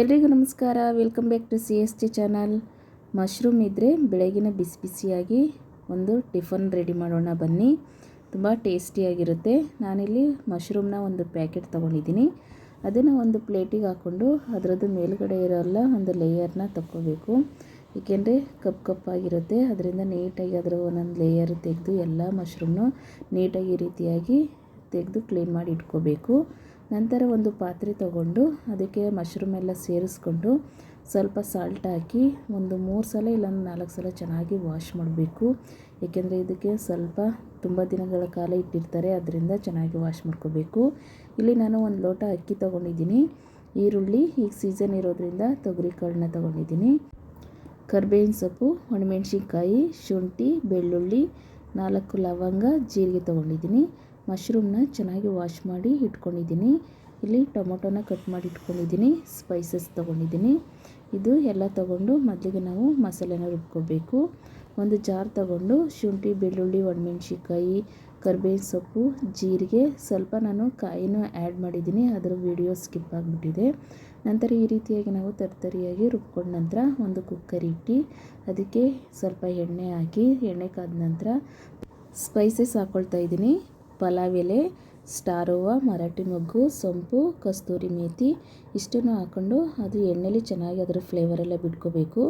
ಎಲ್ರಿಗೂ ನಮಸ್ಕಾರ. Welcome back to C S T channel mushroom ಇದ್ದರೆ ಬೆಳಗಿನ ಬಿಸಿ ಬಿಸಿಯಾಗಿ ಒಂದು ಟಿಫನ್ ರೆಡಿ ಮಾಡೋಣ ಬನ್ನಿ. ತುಂಬ ಟೇಸ್ಟಿಯಾಗಿರುತ್ತೆ ನಾನಿಲ್ಲಿ ಮಶ್ರೂಮ್ನ ಒಂದು ಪ್ಯಾಕೆಟ್ ತೊಗೊಂಡಿದ್ದೀನಿ. ಅದನ್ನು ಒಂದು ಪ್ಲೇಟಿಗೆ ಹಾಕ್ಕೊಂಡು ಅದರದ್ದು ಮೇಲುಗಡೆ ಇರೋಲ್ಲ ಒಂದು ಲೇಯರ್ನ ತಗೋಬೇಕು ಏಕೆಂದರೆ ಕಪ್ ಕಪ್ಪಾಗಿರುತ್ತೆ ಅದರಿಂದ ನೀಟಾಗಿ ಅದರ ಒಂದೊಂದು ಲೇಯರ್ ತೆಗೆದು ಎಲ್ಲ ಮಶ್ರೂಮ್ನು ನೀಟಾಗಿ ರೀತಿಯಾಗಿ ತೆಗೆದು ಕ್ಲೀನ್ ಮಾಡಿ ಇಟ್ಕೋಬೇಕು. ನಂತರ ಒಂದು ಪಾತ್ರೆ ತಗೊಂಡು ಅದಕ್ಕೆ ಮಶ್ರೂಮ್ ಎಲ್ಲ ಸೇರಿಸ್ಕೊಂಡು ಸ್ವಲ್ಪ ಸಾಲ್ಟ್ ಹಾಕಿ ಒಂದು ಮೂರು ಸಲ ಇಲ್ಲ ನಾಲ್ಕು ಸಲ ಚೆನ್ನಾಗಿ ವಾಶ್ ಮಾಡಬೇಕು. ಏಕೆಂದರೆ ಇದಕ್ಕೆ ಸ್ವಲ್ಪ ತುಂಬ ದಿನಗಳ ಕಾಲ ಇಟ್ಟಿರ್ತಾರೆ, ಅದರಿಂದ ಚೆನ್ನಾಗಿ ವಾಶ್ ಮಾಡ್ಕೋಬೇಕು. ಇಲ್ಲಿ ನಾನು ಒಂದು ಲೋಟ ಅಕ್ಕಿ ತೊಗೊಂಡಿದ್ದೀನಿ. ಈರುಳ್ಳಿ ಈಗ ಸೀಸನ್ ಇರೋದ್ರಿಂದ ತೊಗರಿ ಕಾಳನ್ನ ತೊಗೊಂಡಿದ್ದೀನಿ. ಕರ್ಬೇವಿನ ಸೊಪ್ಪು, ಒಣಮೆಣ್ಸಿನ್ಕಾಯಿ, ಶುಂಠಿ, ಬೆಳ್ಳುಳ್ಳಿ, ನಾಲ್ಕು ಲವಂಗ, ಜೀರಿಗೆ ತೊಗೊಂಡಿದ್ದೀನಿ. ಮಶ್ರೂಮ್ನ ಚೆನ್ನಾಗಿ ವಾಶ್ ಮಾಡಿ ಇಟ್ಕೊಂಡಿದ್ದೀನಿ. ಇಲ್ಲಿ ಟೊಮೊಟೊನ ಕಟ್ ಮಾಡಿ ಇಟ್ಕೊಂಡಿದ್ದೀನಿ. ಸ್ಪೈಸಸ್ ತೊಗೊಂಡಿದ್ದೀನಿ. ಇದು ಎಲ್ಲ ತೊಗೊಂಡು ಮೊದಲಿಗೆ ನಾವು ಮಸಾಲೆನ ರುಬ್ಕೋಬೇಕು. ಒಂದು ಜಾರ್ ತೊಗೊಂಡು ಶುಂಠಿ, ಬೆಳ್ಳುಳ್ಳಿ, ಒಣಮೆಣ್ಸಿನ್ಕಾಯಿ, ಕರ್ಬೇವಿನ ಸೊಪ್ಪು, ಜೀರಿಗೆ ಸ್ವಲ್ಪ ನಾನು ಕಾಯಿನೂ ಆ್ಯಡ್ ಮಾಡಿದ್ದೀನಿ. ಅದರ ವಿಡಿಯೋ ಸ್ಕಿಪ್ ಆಗಿಬಿಟ್ಟಿದೆ. ನಂತರ ಈ ರೀತಿಯಾಗಿ ನಾವು ತರ್ತರಿಯಾಗಿ ರುಬ್ಕೊಂಡ ನಂತರ ಒಂದು ಕುಕ್ಕರ್ ಇಟ್ಟು ಅದಕ್ಕೆ ಸ್ವಲ್ಪ ಎಣ್ಣೆ ಹಾಕಿ, ಎಣ್ಣೆ ಕಾದ ನಂತರ ಸ್ಪೈಸಸ್ ಹಾಕ್ಕೊಳ್ತಾ ಇದ್ದೀನಿ. ಪಲಾವ್ ಎಲೆ ಸ್ಟಾರ್ ಮರಾಠಿ ಮೊಗ್ಗು, ಸೊಂಪು, ಕಸ್ತೂರಿ ಮೇಥಿ ಇಷ್ಟನ್ನು ಹಾಕ್ಕೊಂಡು ಅದು ಎಣ್ಣೆಲಿ ಚೆನ್ನಾಗಿ ಅದರ ಫ್ಲೇವರೆಲ್ಲ ಬಿಟ್ಕೋಬೇಕು.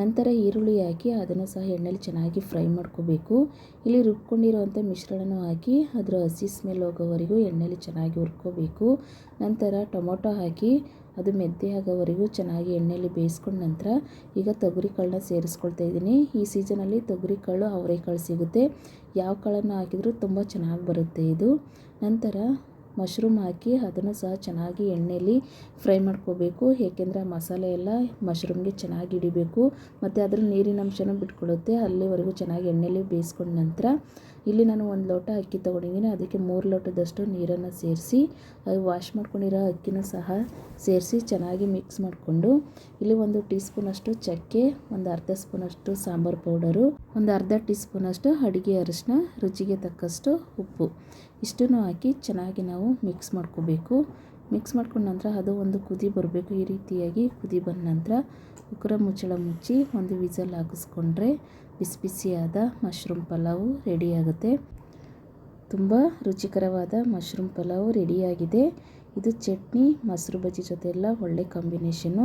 ನಂತರ ಈರುಳ್ಳಿ ಹಾಕಿ ಅದನ್ನು ಸಹ ಎಣ್ಣೆಲಿ ಚೆನ್ನಾಗಿ ಫ್ರೈ ಮಾಡ್ಕೋಬೇಕು. ಇಲ್ಲಿ ರುಬ್ಕೊಂಡಿರುವಂಥ ಮಿಶ್ರಣನೂ ಹಾಕಿ ಅದರ ಹಸಿ ಸ್ಮೆಲ್ ಹೋಗೋವರೆಗೂ ಎಣ್ಣೆಲಿ ಚೆನ್ನಾಗಿ ಹುರ್ಕೋಬೇಕು. ನಂತರ ಟೊಮೊಟೊ ಹಾಕಿ ಅದು ಮೆದ್ದೆ ಆಗೋವರೆಗೂ ಚೆನ್ನಾಗಿ ಎಣ್ಣೆಯಲ್ಲಿ ಬೇಯಿಸ್ಕೊಂಡ ನಂತರ ಈಗ ತೊಗರಿ ಕಾಳನ್ನ ಸೇರಿಸ್ಕೊಳ್ತಾ ಇದ್ದೀನಿ. ಈ ಸೀಸನಲ್ಲಿ ತೊಗರಿ ಕಾಳು ಅವರೆಕಾಳು ಸಿಗುತ್ತೆ. ಯಾವ ಕಾಳನ್ನು ಹಾಕಿದರೂ ತುಂಬ ಚೆನ್ನಾಗಿ ಬರುತ್ತೆ ಇದು. ನಂತರ ಮಶ್ರೂಮ್ ಹಾಕಿ ಅದನ್ನು ಸಹ ಚೆನ್ನಾಗಿ ಎಣ್ಣೆಯಲ್ಲಿ ಫ್ರೈ ಮಾಡ್ಕೋಬೇಕು. ಏಕೆಂದರೆ ಆ ಮಸಾಲೆ ಎಲ್ಲ ಮಶ್ರೂಮ್ಗೆ ಚೆನ್ನಾಗಿ ಹಿಡಿಬೇಕು. ಮತ್ತು ಅದರ ನೀರಿನ ಅಂಶನೂ ಬಿಟ್ಕೊಳ್ಳುತ್ತೆ ಅಲ್ಲಿವರೆಗೂ ಚೆನ್ನಾಗಿ ಎಣ್ಣೆಯಲ್ಲಿ ಬೇಯಿಸ್ಕೊಂಡ ನಂತರ ಇಲ್ಲಿ ನಾನು ಒಂದು ಲೋಟ ಅಕ್ಕಿ ತೊಗೊಂಡಿದ್ದೀನಿ. ಅದಕ್ಕೆ ಮೂರು ಲೋಟದಷ್ಟು ನೀರನ್ನು ಸೇರಿಸಿ, ಅದು ವಾಶ್ ಮಾಡ್ಕೊಂಡಿರೋ ಅಕ್ಕಿನೂ ಸಹ ಸೇರಿಸಿ ಚೆನ್ನಾಗಿ ಮಿಕ್ಸ್ ಮಾಡಿಕೊಂಡು, ಇಲ್ಲಿ ಒಂದು ಟೀ ಸ್ಪೂನಷ್ಟು ಚಕ್ಕೆ, ಒಂದು ಅರ್ಧ ಸ್ಪೂನಷ್ಟು ಸಾಂಬಾರು ಪೌಡರು, ಒಂದು ಅರ್ಧ ಟೀ ಸ್ಪೂನಷ್ಟು ಅಡುಗೆ ಅರಿಶಿನ ರುಚಿಗೆ ತಕ್ಕಷ್ಟು ಉಪ್ಪು. ಇಷ್ಟನ್ನು ಹಾಕಿ ಚೆನ್ನಾಗಿ ನಾವು ಮಿಕ್ಸ್ ಮಾಡ್ಕೋಬೇಕು. ಮಿಕ್ಸ್ ಮಾಡ್ಕೊಂಡ ನಂತರ ಅದು ಒಂದು ಕುದಿ ಬರಬೇಕು. ಈ ರೀತಿಯಾಗಿ ಕುದಿ ಬಂದ ನಂತರ ಕುಕ್ಕರ ಮುಚ್ಚಳ ಮುಚ್ಚಿ ಒಂದು ವಿಸಲ್ ಹಾಕಿಸ್ಕೊಂಡ್ರೆ ಬಿಸಿ ಬಿಸಿಯಾದ ಮಶ್ರೂಮ್ ಪಲಾವು ರೆಡಿಯಾಗುತ್ತೆ ತುಂಬ ರುಚಿಕರವಾದ ಮಶ್ರೂಮ್ ಪಲಾವು ರೆಡಿಯಾಗಿದೆ ಇದು ಚಟ್ನಿ, ಮೊಸರು ಬಜ್ಜಿ ಜೊತೆ ಎಲ್ಲ ಒಳ್ಳೆ ಕಾಂಬಿನೇಷನ್ನು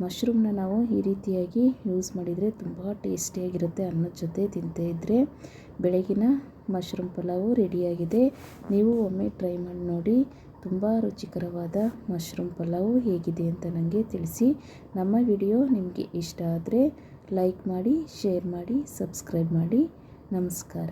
ಮಶ್ರೂಮ್ನ ನಾವು ಈ ರೀತಿಯಾಗಿ ಯೂಸ್ ಮಾಡಿದರೆ ತುಂಬ ಟೇಸ್ಟಿಯಾಗಿರುತ್ತೆ ಅನ್ನದ ಜೊತೆ ತಿಂತಾ ಇದ್ದರೆ ಬೆಳಗಿನ ಮಶ್ರೂಮ್ ಪಲಾವು ರೆಡಿಯಾಗಿದೆ ನೀವು ಒಮ್ಮೆ ಟ್ರೈ ಮಾಡಿ ನೋಡಿ ತುಂಬ ರುಚಿಕರವಾದ ಮಶ್ರೂಮ್ ಪಲಾವು ಹೇಗಿದೆ ಅಂತ ನನಗೆ ತಿಳಿಸಿ. ನಮ್ಮ ವಿಡಿಯೋ ನಿಮಗೆ ಇಷ್ಟ ಆದರೆ ಲೈಕ್ ಮಾಡಿ ಶೇರ್ ಮಾಡಿ ಸಬ್ಸ್ಕ್ರೈಬ್ ಮಾಡಿ. ನಮಸ್ಕಾರ.